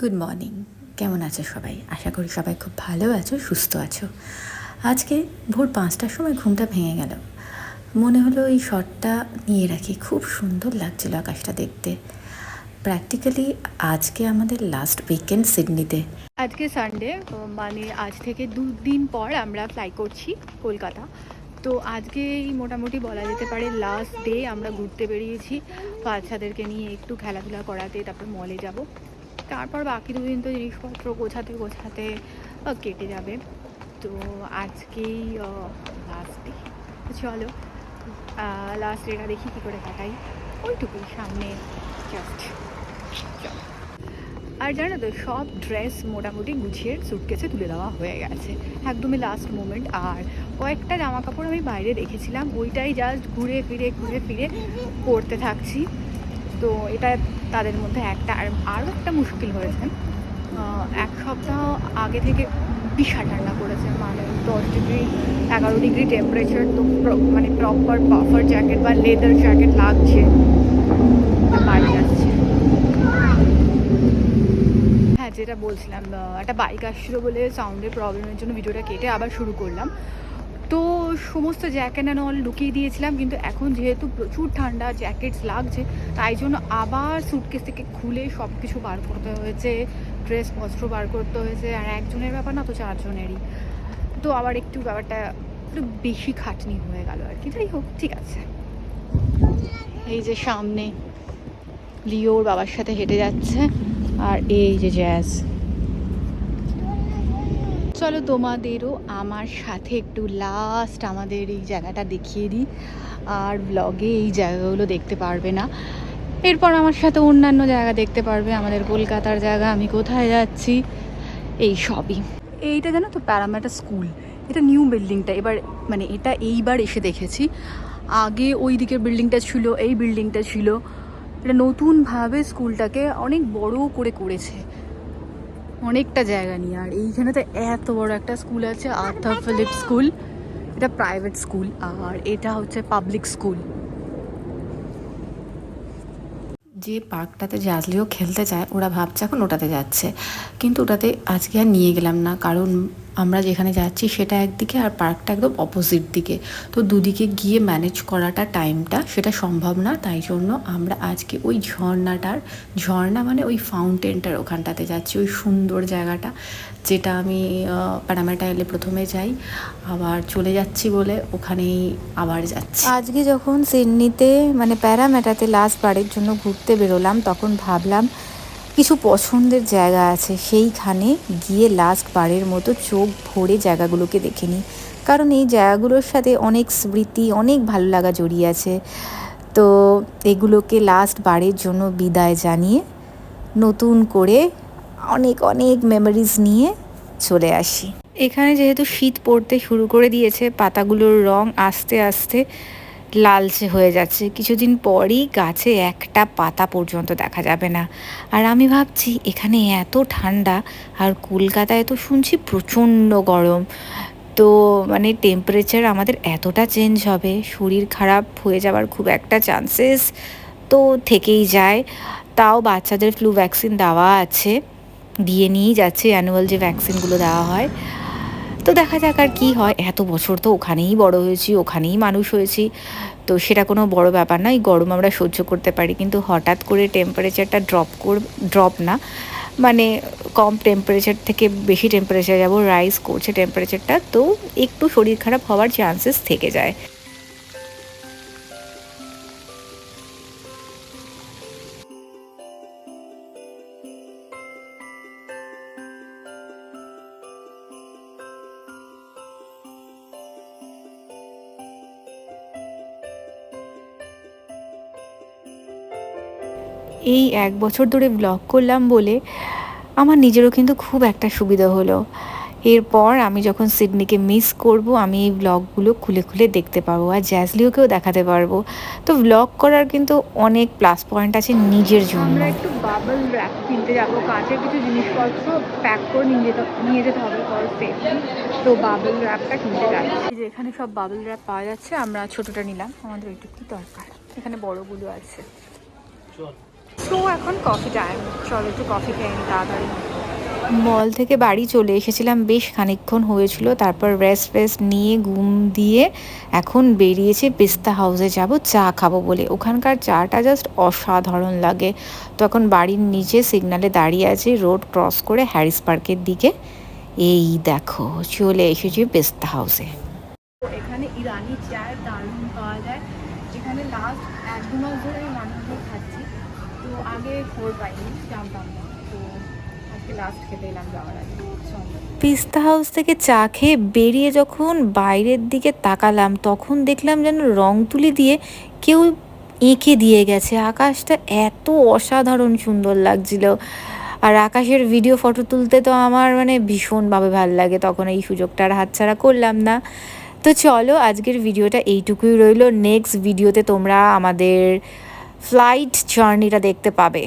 Good morning কেমন আছো সবাই? আশা করি সবাই খুব ভালো আছো, সুস্থ আছো। আজকে ভোর পাঁচটার সময় ঘুমটা ভেঙে গেল। মনে হলো এই শটটা নিয়ে রাখি। খুব সুন্দর লাগছিল আকাশটা দেখতে। প্র্যাকটিক্যালি আজকে আমাদের লাস্ট উইকেন্ড সিডনিতে আজকে সানডে মানে আজ থেকে দু দিন পর আমরা ফ্লাই করছি কলকাতা। তো আজকেই মোটামুটি বলা যেতে পারে লাস্ট ডে আমরা ঘুরতে বেরিয়েছি। বাচ্চাদেরকে নিয়ে একটু খেলাধুলা করাতে, তারপর মলে যাব। তারপর বাকি দুদিন তো জিনিসপত্র গোছাতে গোছাতে কেটে যাবে। তো আজকেই লাস্ট ডে চলো লাস্ট ডেটা দেখি কী করে কাটাই। ওইটুকুই সামনে জাস্ট চলো। আর জানো তো, সব ড্রেস মোটামুটি গুছিয়ে সুটকেসে তুলে দেওয়া হয়ে গেছে। একদমই লাস্ট মোমেন্ট আর কয়েকটা জামা কাপড় আমি বাইরে রেখেছিলাম। ওইটাই জাস্ট ঘুরে ফিরে ঘুরে ফিরে পরতে থাকছি। তো এটা তাদের মধ্যে একটা আর আরও একটা মুশকিল হয়েছে এক সপ্তাহ আগে থেকে বিশাল ঠান্ডা পড়েছে মানে দশ ডিগ্রি, এগারো ডিগ্রি টেম্পারেচার তো মানে প্রপার পাফার জ্যাকেট বা লেদার জ্যাকেট লাগছে। বাইরে যাচ্ছে হ্যাঁ যেটা বলছিলাম একটা বাইক আসছিল বলে সাউন্ডের প্রবলেমের জন্য ভিডিওটা কেটে আবার শুরু করলাম। তো সমস্ত জ্যাকেট অ্যান্ড অল লুকিয়ে দিয়েছিলাম, কিন্তু এখন যেহেতু প্রচুর ঠান্ডা জ্যাকেটস লাগছে, তাই জন্য আবার সুটকেস থেকে খুলে সব কিছু বার করতে হয়েছে ড্রেস বস্ত্র বার করতে হয়েছে, আর একজনের ব্যাপার না, তো চারজনেরই। তো আবার একটু ব্যাপারটা একটু বেশি খাটনি হয়ে গেল আর কি। যাই হোক, ঠিক আছে। এই যে সামনে লিওর বাবার সাথে হেঁটে যাচ্ছে, আর এই যে জ্যাজ চলো তোমাদেরও আমার সাথে একটু লাস্ট আমাদের এই জায়গাটা দেখিয়ে দিই। আর ব্লগে এই জায়গাগুলো দেখতে পারবে না। এরপর আমার সাথে অন্যান্য জায়গা দেখতে পারবে। আমাদের কলকাতার জায়গা, আমি কোথায় যাচ্ছি? এই সবই। এইটা জানো তো প্যারামেটা স্কুল। এটা নিউ বিল্ডিংটা এবার মানে এটা এইবার এসে দেখেছি। আগে ওই দিকের বিল্ডিংটা ছিল, এই বিল্ডিংটা ছিল। এটা নতুনভাবে স্কুলটাকে অনেক বড় করে করেছে। অনেকটা জায়গা নিয়ে। আর এইখানে তো এত বড় একটা স্কুল আছে আর্থার ফিলিপ স্কুল। এটা প্রাইভেট স্কুল, আর এটা হচ্ছে পাবলিক স্কুল। যে পার্কটাতে জাজলিও খেলতে চায় ওরা ভাবছে এখন ওটাতে যাচ্ছে। কিন্তু ওটাতে আজকে আর নিয়ে গেলাম না, কারণ আমরা যেখানে যাচ্ছি সেটা একদিকে আর পার্কটা একদম অপোজিট দিকে। তো দুদিকে গিয়ে ম্যানেজ করাটা টাইমটা সেটা সম্ভব না, তাই জন্য আমরা আজকে ওই ঝর্ণাটার, ঝর্ণা মানে ওই ফাউন্টেনটার ওখানটাতে যাচ্ছি, ওই সুন্দর জায়গাটা যেটা আমি প্যারামেটা এলে প্রথমে যাই, আবার চলে যাচ্ছি বলে ওখানেই আবার যাচ্ছি। আজকে যখন সিডনিতে মানে প্যারামেটাতে লাস্ট বারের জন্য ঘুরতে বেরোলাম, তখন ভাবলাম কিছু পছন্দের জায়গা আছে। সেইখানে গিয়ে লাস্ট বারের মতো চোখ ভরে জায়গাগুলোকে দেখে নিই। কারণ এই জায়গাগুলোর সাথে অনেক স্মৃতি, অনেক ভালো লাগা জড়িয়ে আছে। তো এগুলোকে লাস্ট বারের জন্য বিদায় জানিয়ে নতুন করে অনেক অনেক মেমোরিজ নিয়ে চলে আসি। এখানে যেহেতু শীত পড়তে শুরু করে দিয়েছে, পাতাগুলোর রং আস্তে আস্তে লালচে হয়ে যাচ্ছে। কিছুদিন পরই গাছে একটা পাতা পর্যন্ত দেখা যাবে না। আর আমি ভাবছি, এখানে এত ঠান্ডা, আর কলকাতায় তো শুনছি প্রচণ্ড গরম। তো মানে টেম্পারেচার আমাদের এতটা চেঞ্জ হবে, শরীর খারাপ হয়ে যাওয়ার খুব একটা চান্সেস তো থেকেই যায়। তাও বাচ্চাদের ফ্লু ভ্যাকসিন দেওয়া আছে, দিয়ে নিয়েই যাচ্ছে অ্যানুয়াল যে ভ্যাকসিনগুলো দেওয়া হয়। তো দেখা যাক আর কী হয়। এত বছর তো ওখানেই বড় হয়েছি, ওখানেই মানুষ হয়েছি। তো সেটা কোনো বড় ব্যাপার না এই গরম আমরা সহ্য করতে পারি। কিন্তু হঠাৎ করে টেম্পারেচারটা ড্রপ কর ড্রপ না মানে কম টেম্পারেচার থেকে বেশি টেম্পারেচার যাব রাইজ করছে টেম্পারেচারটা তো একটু শরীর খারাপ হওয়ার চান্সেস থেকে যায়। এই এক বছর ধরে ব্লগ করলাম বলে আমার নিজেরও কিন্তু খুব একটা সুবিধা হলো। এরপর আমি যখন সিডনিকে মিস করব আমি এই ব্লগগুলো খুলে খুলে দেখতে পারব আর জ্যাজলিওকেও দেখাতে পারব। তো ব্লগ করার কিন্তু অনেক প্লাস পয়েন্ট আছে নিজের জন্য। আমরা একটু বাবল র্যাপ কিনতে যাব। কাঁচের কিছু জিনিসপত্র প্যাক করে নিয়ে যেতে নিয়ে যেতে হবে ফর সেফটি তো বাবল র্যাপটা কিনতে যাচ্ছি। যে এখানে সব বাবল র্যাপ পাওয়া যাচ্ছে আমরা ছোটোটা নিলাম। আমাদের একটু কি দরকার। এখানে বড়গুলো আছে। তো এখন কফি টাইম চলো একটু কফি খেয়ে নি তাড়াতাড়ি। মল থেকে বাড়ি চলে এসেছিলাম বেশ খানিকক্ষণ হয়েছিল। তারপর রেস্ট ফেস্ট নিয়ে ঘুম দিয়ে এখন বেরিয়েছে পেস্তা হাউসে যাব চা খাব বলে। ওখানকার চাটা জাস্ট অসাধারণ লাগে। তখন বাড়ির নিচে সিগনালে দাঁড়িয়ে আছে রোড ক্রস করে হ্যারিস পার্কের দিকে। এই দেখো চলে এসেছি পেস্তা হাউসে এখানে ইরানি চায় দারুণ পাওয়া যায় এখানে লাস্ট এক দু মাস ধরে আমি খাচ্ছি। তো আগে খোর পাইনি, জানতাম না। তো আজকে লাস্ট খেতে এলাম যাওয়ার আগে পিস্তা হাউস থেকে চা খেয়ে বেরিয়ে যখন বাইরের দিকে তাকালাম, তখন দেখলাম যেন রং তুলি দিয়ে কেউ এঁকে দিয়ে গেছে। আকাশটা এত অসাধারণ সুন্দর লাগছিল। আর আকাশের ভিডিও ফটো তুলতে তো আমার মানে ভীষণভাবে ভালো লাগে। তখন এই সুযোগটা আর হাতছাড়া করলাম না। তো চলো, আজকের ভিডিওটা এইটুকুই রইল। নেক্সট ভিডিওতে তোমরা আমাদের ফ্লাইট জার্নিটা দেখতে পাবে।